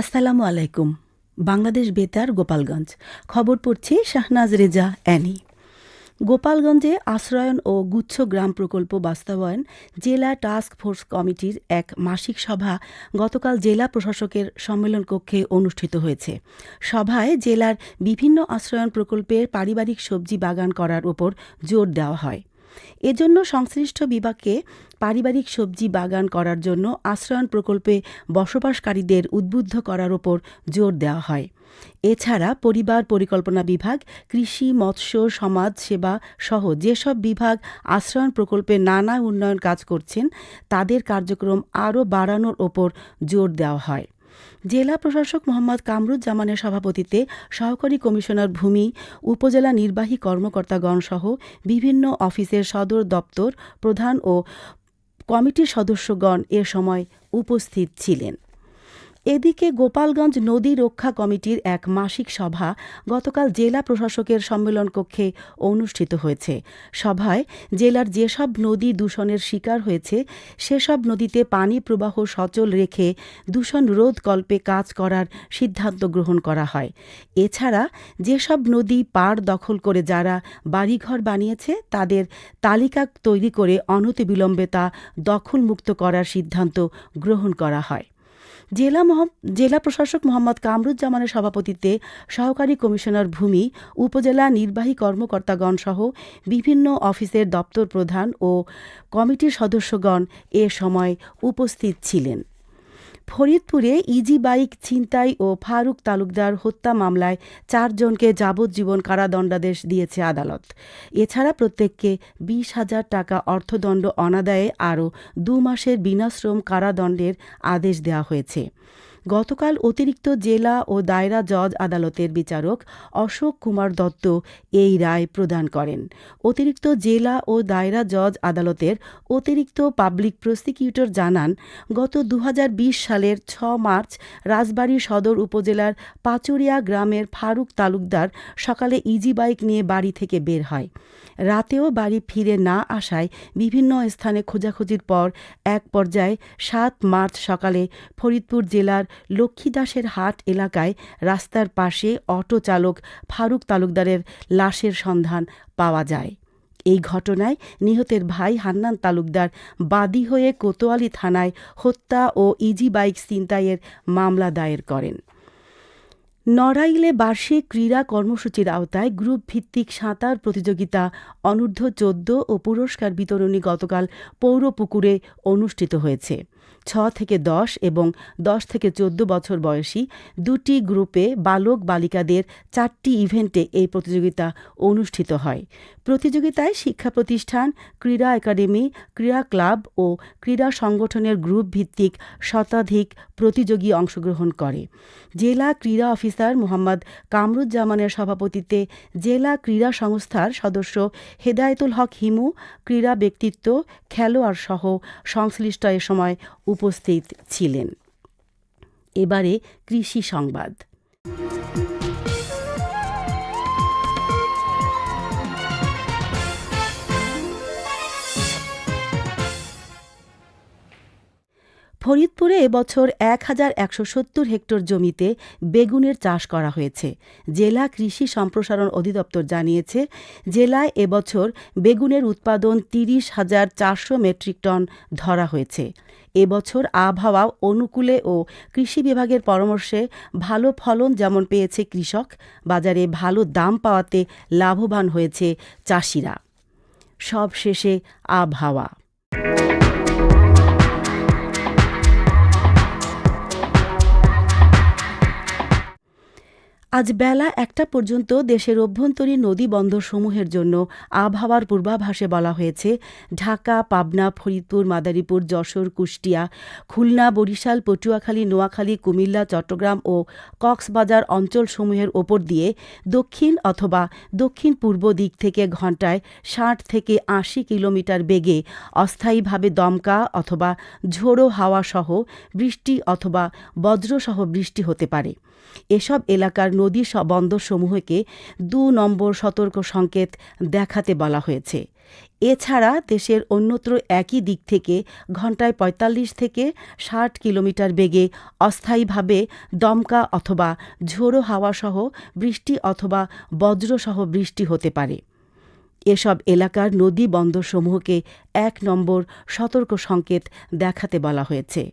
আসসালামু আলাইকুম। বাংলাদেশ বেতার, গোপালগঞ্জ। খবর পড়ছি শাহনাজ রেজা, অ্যানি। গোপালগঞ্জে আশ্রয়ন ও গুচ্ছ গ্রাম প্রকল্প বাস্তবায়ন জেলা টাস্ক ফোর্স কমিটির এক মাসিক সভা গতকাল জেলা প্রশাসকের সম্মেলন কক্ষে অনুষ্ঠিত হয়েছে। সভায় জেলার বিভিন্ন আশ্রয়ন প্রকল্পের পারিবারিক সবজি বাগান করার উপর জোর দেওয়া হয়। এজন্য সংশ্লিষ্ট বিভাগকে পারিবারিক সবজি বাগান করার জন্য আশ্রয়ন প্রকল্পে বসবাসকারীদের উদ্বুদ্ধ করার ওপর জোর দেওয়া হয়। এছাড়া পরিবার পরিকল্পনা বিভাগ, কৃষি, মৎস্য, সমাজ সেবা সহ যেসব বিভাগ আশ্রয়ন প্রকল্পে নানা উন্নয়ন কাজ করছেন, তাদের কার্যক্রম আরও বাড়ানোর ওপর জোর দেওয়া হয়। জেলা প্রশাসক মোহাম্মদ কামরুজ্জামানের সভাপতিত্বে সহকারী কমিশনার ভূমি, উপজেলা নির্বাহী কর্মকর্তাগণ সহ বিভিন্ন অফিসের সদর দপ্তর প্রধান ও কমিটির সদস্যগণ এ সময় উপস্থিত ছিলেন। এদিকে গোপালগঞ্জ নদী রক্ষা কমিটির এক মাসিক সভা গতকাল জেলা প্রশাসকের সম্মেলন কক্ষে অনুষ্ঠিত হয়েছে। সভায় জেলার যেসব নদী দূষণের শিকার হয়েছে, সেসব নদীতে পানি প্রবাহ সচল রেখে দূষণ রোধ কল্পে কাজ করার সিদ্ধান্ত গ্রহণ করা হয়। এছাড়া যেসব নদী পাড় দখল করে যারা বাড়িঘর বানিয়েছে, তাদের তালিকা তৈরি করে অনতিবিলম্বে তা দখলমুক্ত করার সিদ্ধান্ত গ্রহণ করা হয়। জেলা জেলা প্রশাসক মোহাম্মদ কামরুজ্জামানের সভাপতিত্বে সহকারী কমিশনার ভূমি, উপজেলা নির্বাহী কর্মকর্তাগণ সহ বিভিন্ন অফিসের দপ্তর প্রধান ও কমিটির সদস্যগণ এ সময় উপস্থিত ছিলেন। ফরিদপুরে ইজি বাইক ছিনতাই ও ফারুক তালুকদার হত্যা মামলায় চারজনকে যাবজ্জীবন কারাদণ্ডাদেশ দিয়েছে আদালত। এছাড়া প্রত্যেককে বিশ হাজার টাকা অর্থদণ্ড অনাদায়ে আরও দু মাসের বিনাশ্রম কারাদণ্ডের আদেশ দেওয়া হয়েছে। গতকাল অতিরিক্ত জেলা ও দায়রা জজ আদালতের বিচারক অশোক কুমার দত্ত এই রায় প্রদান করেন। অতিরিক্ত জেলা ও দায়রা জজ আদালতের অতিরিক্ত পাবলিক প্রসিকিউটর জানান, গত দু হাজার বিশ সালের ছ মার্চ রাজবাড়ী সদর উপজেলার পাচুরিয়া গ্রামের ফারুক তালুকদার সকালে ইজি বাইক নিয়ে বাড়ি থেকে বের হয়। রাতেও বাড়ি ফিরে না আসায় বিভিন্ন স্থানে খোঁজাখুঁজির পর এক পর্যায়ে সাত মার্চ সকালে ফরিদপুর জেলার লক্ষ্মীদাসের হাট এলাকায় রাস্তার পাশে অটো চালক ফারুক তালুকদারের লাশের সন্ধান পাওয়া যায়। এই ঘটনায় নিহতের ভাই হান্নান তালুকদার বাদী হয়ে কোতোয়ালি থানায় হত্যা ও ইজি বাইক ছিনতাইয়ের মামলা দায়ের করেন। নড়াইলে বার্ষিক ক্রীড়া কর্মসূচির আওতায় গ্রুপ ভিত্তিক সাঁতার প্রতিযোগিতা অনূর্ধ্ব চোদ্দ ও পুরস্কার বিতরণী গতকাল পৌরপুকুরে অনুষ্ঠিত হয়েছে। ছ থেকে দশ এবং দশ থেকে চোদ্দ বছর বয়সী দুটি গ্রুপে বালক বালিকাদের চারটি ইভেন্টে এই প্রতিযোগিতা অনুষ্ঠিত হয়। প্রতিযোগিতায় শিক্ষা প্রতিষ্ঠান, ক্রীড়া একাডেমি, ক্রীড়া ক্লাব ও ক্রীড়া সংগঠনের গ্রুপ ভিত্তিক শতাধিক প্রতিযোগী অংশগ্রহণ করে। জেলা ক্রীড়া অফিসার মোহাম্মদ কামরুজ্জামানের সভাপতিত্বে জেলা ক্রীড়া সংস্থার সদস্য হেদায়তুল হক হিমু, ক্রীড়া ব্যক্তিত্ব খেলোয়াড় সহ সংশ্লিষ্ট এ সময় উপস্থিত ছিলেন। এবারে কৃষি সংবাদ। ফরিদপুরে এবছর এক হাজার একশো সত্তর হেক্টর জমিতে বেগুনের চাষ করা হয়েছে। জেলা কৃষি সম্প্রসারণ অধিদপ্তর জানিয়েছে, জেলায় এবছর বেগুনের উৎপাদন তিরিশ হাজার চারশো মেট্রিক টন ধরা হয়েছে। এবছর আবহাওয়া অনুকূলে ও কৃষি বিভাগের পরামর্শে ভালো ফলন যেমন পেয়েছে কৃষক, বাজারে ভালো দাম পাওয়াতে লাভবান হয়েছে চাষিরা। সব শেষে আবহাওয়া। আজ বেলা একটা পর্যন্ত দেশের অভ্যন্তরীণ নদী বন্দরসমূহের জন্য আবহাওয়ার পূর্বাভাসে বলা হয়েছে, ঢাকা, পাবনা, ফরিদপুর, মাদারীপুর, যশোর, কুষ্টিয়া, খুলনা, বরিশাল, পটুয়াখালী, নোয়াখালী, কুমিল্লা, চট্টগ্রাম ও কক্সবাজার অঞ্চলসমূহের ওপর দিয়ে দক্ষিণ অথবা দক্ষিণ পূর্ব দিক থেকে ঘণ্টায় ষাট থেকে আশি কিলোমিটার বেগে অস্থায়ীভাবে দমকা অথবা ঝোড়ো হাওয়া সহ বৃষ্টি অথবা বজ্রসহ বৃষ্টি হতে পারে। এসব এলাকার নদী বন্দরসমূহকে দু নম্বর সতর্ক সংকেত দেখাতে বলা হয়েছে। এছাড়া দেশের অন্যত্র একই দিক থেকে ঘন্টায় ৪৫ থেকে ষাট কিলোমিটার বেগে অস্থায়ীভাবে দমকা অথবা ঝোড়ো হাওয়াসহ বৃষ্টি অথবা বজ্রসহ বৃষ্টি হতে পারে। এসব এলাকার নদী বন্দরসমূহকে এক নম্বর সতর্ক সংকেত দেখাতে বলা হয়েছে।